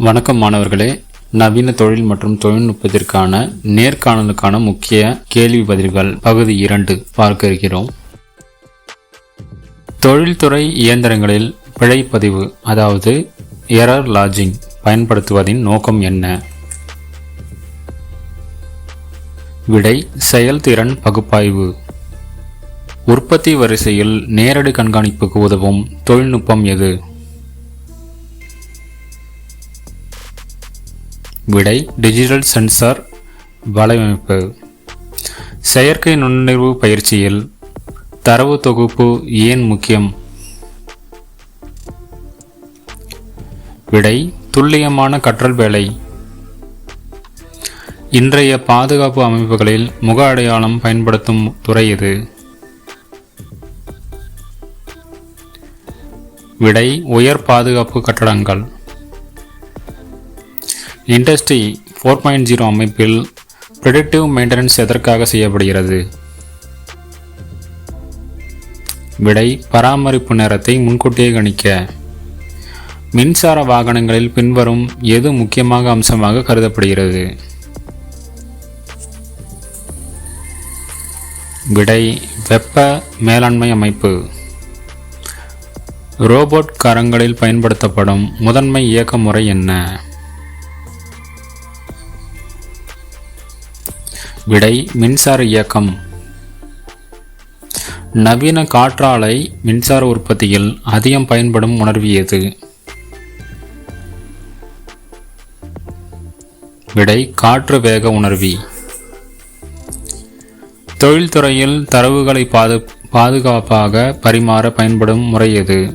வணக்கம் மாணவர்களே. நவீன தொழில் மற்றும் தொழில்நுட்பத்திற்கான நேர்காணலுக்கான முக்கிய கேள்வி பதில்கள் பகுதி இரண்டு பார்க்க இருக்கிறோம். தொழில்துறை இயந்திரங்களில் பிழைப்பதிவு அதாவது எரர் லாஜிங் பயன்படுத்துவதின் நோக்கம் என்ன? விடை செயல்திறன் பகுப்பாய்வு. உற்பத்தி வரிசையில் நேரடி கண்காணிப்புக்கு உதவும் தொழில்நுட்பம் எது? விடை டிஜிட்டல் சென்சார் வலையமைப்பு. செயற்கை நுண்ணறிவு பயிற்சியில் தரவு தொகுப்பு ஏன் முக்கியம்? விடை துல்லியமான கற்றல் வேலை. இன்றைய பாதுகாப்பு அமைப்புகளில் முக அடையாளம் பயன்படுத்தும் துறை இது விடை உயர் பாதுகாப்பு கட்டடங்கள். இண்டஸ்ட்ரி ஃபோர் பாயிண்ட் ஜீரோ அமைப்பில் ப்ரிடிக்டிவ் மெயின்டெனன்ஸ் எதற்காக செய்யப்படுகிறது? விடை பராமரிப்பு நேரத்தை முன்கூட்டியே கணிக்க. மின்சார வாகனங்களில் பின்வரும் எது முக்கியமாக அம்சமாக கருதப்படுகிறது? விடை வெப்ப மேலாண்மை அமைப்பு. ரோபோட் கரங்களில் பயன்படுத்தப்படும் முதன்மை இயக்க முறை என்ன? விடை மின்சார இயக்கம். நவீன காற்றாலை மின்சார உற்பத்தியில் அதிகம் பயன்படும் உணர்வு எது விடை காற்று வேக உணர்வி. தொழில்துறையில் தரவுகளை பாது பாதுகாப்பாக பரிமாற பயன்படும் முறை எது?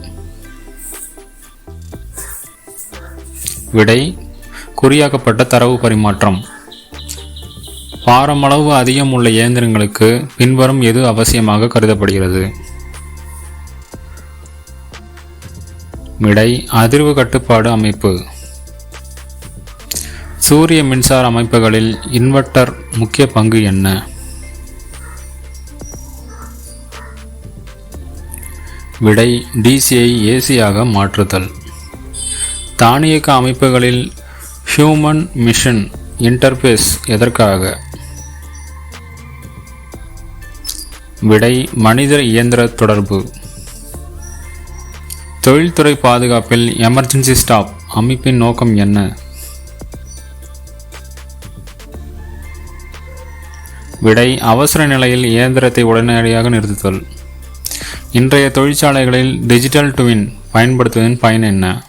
விடை குறியாக்கப்பட்ட தரவு பரிமாற்றம். பாரமளவு அதிகம் உள்ள இயந்திரங்களுக்கு பின்வரும் எது அவசியமாக கருதப்படுகிறது? விடை அதிர்வு கட்டுப்பாடு அமைப்பு. சூரிய மின்சார அமைப்புகளில் இன்வெர்ட்டர் முக்கிய பங்கு என்ன? விடை டிசியை ஏசியாக மாற்றுதல். தானியக்க அமைப்புகளில் ஹியூமன் மிஷன் இன்டர்பேஸ் எதற்காக? விடை மனித இயந்திர தொடர்பு. தொழில்துறை பாதுகாப்பில் எமர்ஜென்சி ஸ்டாப் அமைப்பின் நோக்கம் என்ன? விடை அவசர நிலையில் இயந்திரத்தை உடனடியாக நிறுத்துதல். இன்றைய தொழிற்சாலைகளில் டிஜிட்டல் டுவின் பயன்படுத்துவதன் பயன் என்ன?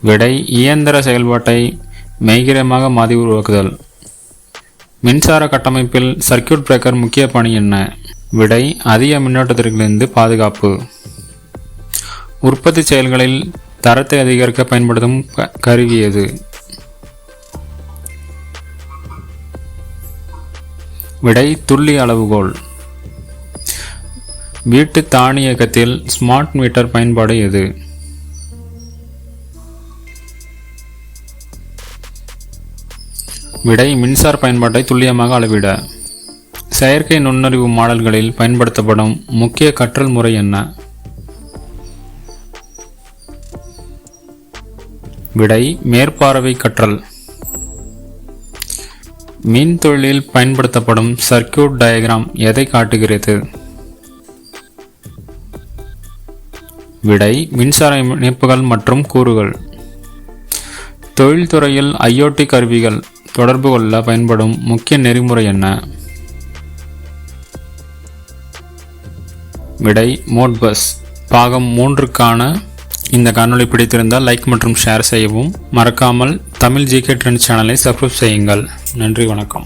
விடை இயந்திர செயல்பாட்டை மெய்கிரமாக மாற்றி உருவாக்குதல். மின்சார கட்டமைப்பில் சர்க்கியூட் பிரேக்கர் முக்கிய பணி என்ன? விடை அதிக மின்னோட்டத்திலிருந்து பாதுகாப்பு. உற்பத்தி செயல்களில் தரத்தை அதிகரிக்க பயன்படுத்தும் கருவி எது? விடை துள்ளி அளவுகோல். வீட்டு தானியக்கத்தில் ஸ்மார்ட் மீட்டர் பயன்பாடு எது? விடை மின்சார பயன்பாட்டை துல்லியமாக அளவிட. செயற்கை நுண்ணறிவு மாடல்களில் பயன்படுத்தப்படும் முக்கிய கற்றல் முறை என்ன? விடை மேற்பார்வை கற்றல். மின் தொழிலில் பயன்படுத்தப்படும் சர்க்கியூட் டயக்ராம் எதை காட்டுகிறது? விடை மின்சார இணைப்புகள் மற்றும் கூறுகள். தொழில்துறையில் ஐஓடி கருவிகள் தொடர்பு கொள்ள பயன்படும் முக்கிய நெறிமுறை என்ன? விடை மோட்பஸ் பாகம் மூன்றுக்கான இந்த காணொளி பிடித்திருந்தால் லைக் மற்றும் ஷேர் செய்யவும். மறக்காமல் தமிழ் ஜிகே ட்ரெண்ட் சேனலை சப்ஸ்கிரைப் செய்யுங்கள். நன்றி வணக்கம்.